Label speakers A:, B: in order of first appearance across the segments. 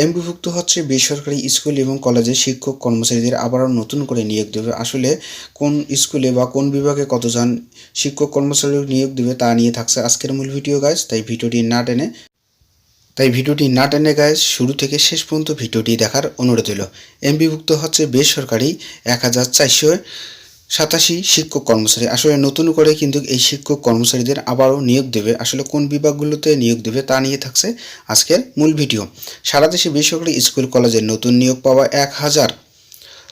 A: এমপিভুক্ত হচ্ছে বেসরকারি স্কুল এবং কলেজের শিক্ষক কর্মচারীদের, আবারও নতুন করে নিয়োগ দেবে। আসলে কোন স্কুলে বা কোন বিভাগে কতজন শিক্ষক কর্মচারী নিয়োগ দেবে তা নিয়ে থাকছে আজকের মূল ভিডিও গাইজ তাই ভিডিওটি না টেনে তাই ভিডিওটি না টেনে গাইজ শুরু থেকে শেষ পর্যন্ত ভিডিওটি দেখার অনুরোধ হলো এমপিভুক্ত হচ্ছে বেসরকারি এক হাজার চারশো সাতাশি শিক্ষক কর্মচারী। আসলে নতুন করে কিন্তু এই শিক্ষক কর্মচারীদের আবারও নিয়োগ দেবে। আসলে কোন বিভাগগুলোতে নিয়োগ দেবে তা নিয়ে থাকছে আজকের মূল ভিডিও। সারা দেশে বেসরকারি স্কুল, কলেজে নতুন নিয়োগ পাওয়া এক হাজার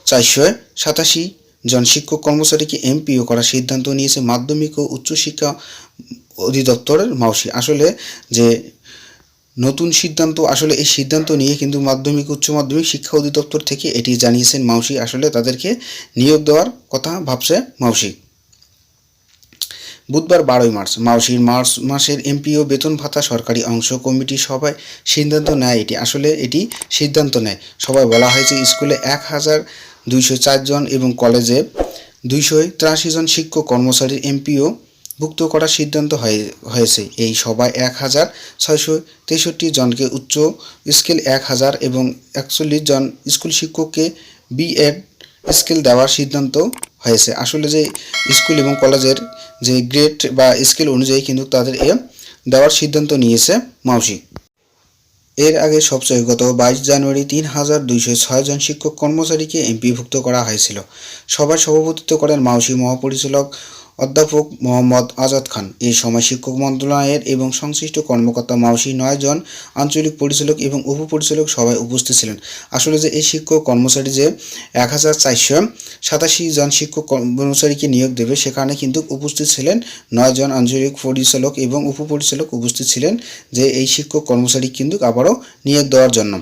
A: চারশো সাতাশি জন শিক্ষক কর্মচারীকে এমপিও করার সিদ্ধান্ত নিয়েছে মাধ্যমিক ও উচ্চশিক্ষা অধিদপ্তরের মাউসি। আসলে যে নতুন সিদ্ধান্ত, আসলে এই সিদ্ধান্ত নিয়ে কিন্তু মাধ্যমিক, উচ্চ মাধ্যমিক শিক্ষা অধিদপ্তর থেকে এটি জানিয়েছেন মাউসি। আসলে তাদেরকে নিয়োগ দেওয়ার কথা ভাবছে মাউসি। বুধবার বারোই মার্চ, মাউসির মার্চ মাসের এমপিও বেতন ভাতা সরকারি অংশ কমিটি সবাই সিদ্ধান্ত নেয় এটি। আসলে এটি সিদ্ধান্ত নেয়। সবাই বলা হয়েছে, স্কুলে এক হাজার দুইশো চারজন এবং কলেজে দুইশো তিরাশি জন শিক্ষক, কর্মচারীর এমপিও ভুক্ত করার সিদ্ধান্ত হয়ে, হয়েছে। এই সভায় এক হাজার ছয়শো তেষট্টি জনকে উচ্চ স্কেল এক হাজার এবং একচল্লিশ জন স্কুল শিক্ষককে বিএড স্কেল দেওয়ার সিদ্ধান্ত হয়েছে। আসলে যে স্কুল এবং কলেজের যে গ্রেড বা স্কেল অনুযায়ী কিন্তু তাদের এ দেওয়ার সিদ্ধান্ত নিয়েছে মাউসি। এর আগে সবচেয়ে গত বাইশ জানুয়ারি তিন হাজার দুইশো ছয় জন শিক্ষক কর্মচারীকে এমপিভুক্ত করা হয়েছিল। সভায় সভাপতিত্ব করেন মাউসি মহাপরিচালক অধ্যাপক মোহাম্মদ আজাদ খান। এই সময় শিক্ষক মন্ত্রণালয়ের এবং সংশ্লিষ্ট কর্মকর্তা মাউসি নয় জন আঞ্চলিক পরিচালক এবং উপপরিচালক সবাই উপস্থিত ছিলেন। আসলে যে এই শিক্ষক কর্মচারী যে এক হাজার চারশো সাতাশি জন শিক্ষক কর্মচারীকে নিয়োগ দেবে সেখানে কিন্তু উপস্থিত ছিলেন নয় জন আঞ্চলিক পরিচালক এবং উপপরিচালক উপস্থিত ছিলেন যে এই শিক্ষক কর্মচারী কিন্তু আবারও নিয়োগ দেওয়ার জন্য।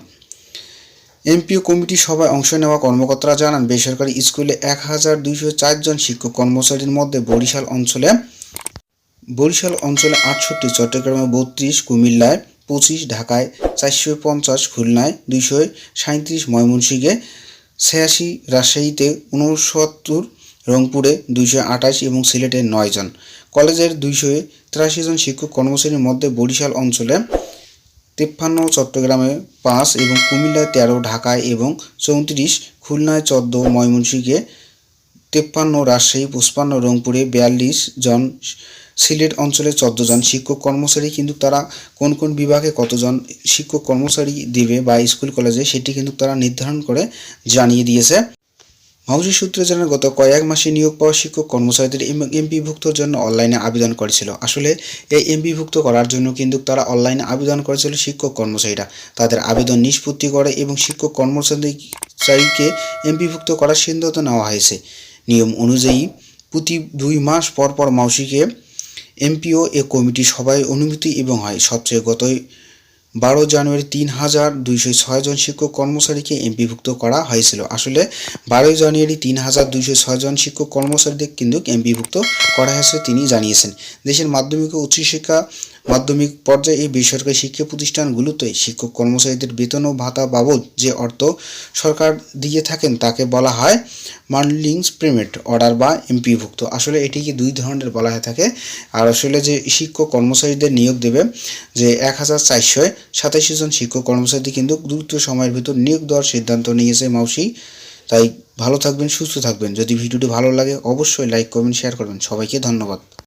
A: এমপিও কমিটি সভায় অংশ নেওয়া কর্মকর্তারা জানান, বেসরকারি স্কুলে এক হাজার দুইশো চারজন শিক্ষক কর্মচারীর মধ্যে বরিশাল অঞ্চলে বরিশাল অঞ্চলে আটষট্টি, চট্টগ্রামে বত্রিশ, কুমিল্লায় পঁচিশ, ঢাকায় চারশো পঞ্চাশ, খুলনায় দুইশো সাঁত্রিশ ময়মনসিংহে ছিয়াশি, রাজশাহীতে উনসত্তর রংপুরে দুইশো আঠাশ এবং সিলেটে নয় জন। কলেজের দুইশো তিরাশি জন শিক্ষক কর্মচারীর মধ্যে বরিশাল অঞ্চলে তেপ্পান্ন, চট্টগ্রামে পাঁচ এবং কুমিল্লায় তেরো, ঢাকায় এবং চৌত্রিশ, খুলনায় চোদ্দ, ময়মনসিংহে তেপ্পান্ন, রাজশাহী, পুষ্পান্ন, রংপুরে বিয়াল্লিশ জন, সিলেট অঞ্চলে চোদ্দ জন শিক্ষক কর্মচারী, কিন্তু তারা কোন কোন বিভাগে কতজন শিক্ষক কর্মচারী দেবে বা স্কুল, কলেজে, সেটি কিন্তু তারা নির্ধারণ করে জানিয়ে দিয়েছে। মাউসি সূত্রে জানা, গত কয়েক মাসে নিয়োগ পাওয়া শিক্ষক কর্মচারীদের এমপিভুক্তর জন্য অনলাইনে আবেদন করেছিল। আসলে এই এমপিভুক্ত করার জন্য কিন্তু তারা অনলাইনে আবেদন করেছিল শিক্ষক কর্মচারীরা। তাদের আবেদন নিষ্পত্তি করে এবং শিক্ষক কর্মচারীকে এমপিভুক্ত করার সিদ্ধান্ত নেওয়া হয়েছে। নিয়ম অনুযায়ী, প্রতি দুই মাস পর পর মাউসিকে এমপিও, এ কমিটি সবাই অনুমতি এবং হয়। সবচেয়ে গত বারো জানুয়ারি তিন হাজার দুইশো ছয় জন শিক্ষক কর্মচারীকে এমপিভুক্ত করা হয়েছিল। আসলে বারোই জানুয়ারি তিন হাজার দুইশো ছয় জন শিক্ষক কর্মচারীদের কিন্তু এমপিভুক্ত করা হয়েছে তিনি জানিয়েছেন। দেশের মাধ্যমিক ও উচ্চশিক্ষা মাধ্যমিক পর্যায়ে এই বেসরকারি শিক্ষা প্রতিষ্ঠানগুলোতে শিক্ষক কর্মচারীদের বেতন ও ভাতা বাবদ যে অর্থ সরকার দিয়ে থাকেন তাকে বলা হয় মার্লিংস পেমেন্ট অর্ডার বা এমপিভুক্ত। আসলে এটিকে দুই ধরনের বলা হয়ে থাকে। আর আসলে যে শিক্ষক কর্মচারীদের নিয়োগ দেবে যে এক হাজার চারশো সাতাশি জন শিক্ষক কর্মচারী কিন্তু দ্রুত সময়ের ভিতর নিয়োগ দেওয়ার সিদ্ধান্ত নিয়েছে মাউসি। তাই ভালো থাকবেন, সুস্থ থাকবেন। যদি ভিডিওটি ভালো লাগে, অবশ্যই লাইক করবেন শেয়ার করবেন। সবাইকে ধন্যবাদ।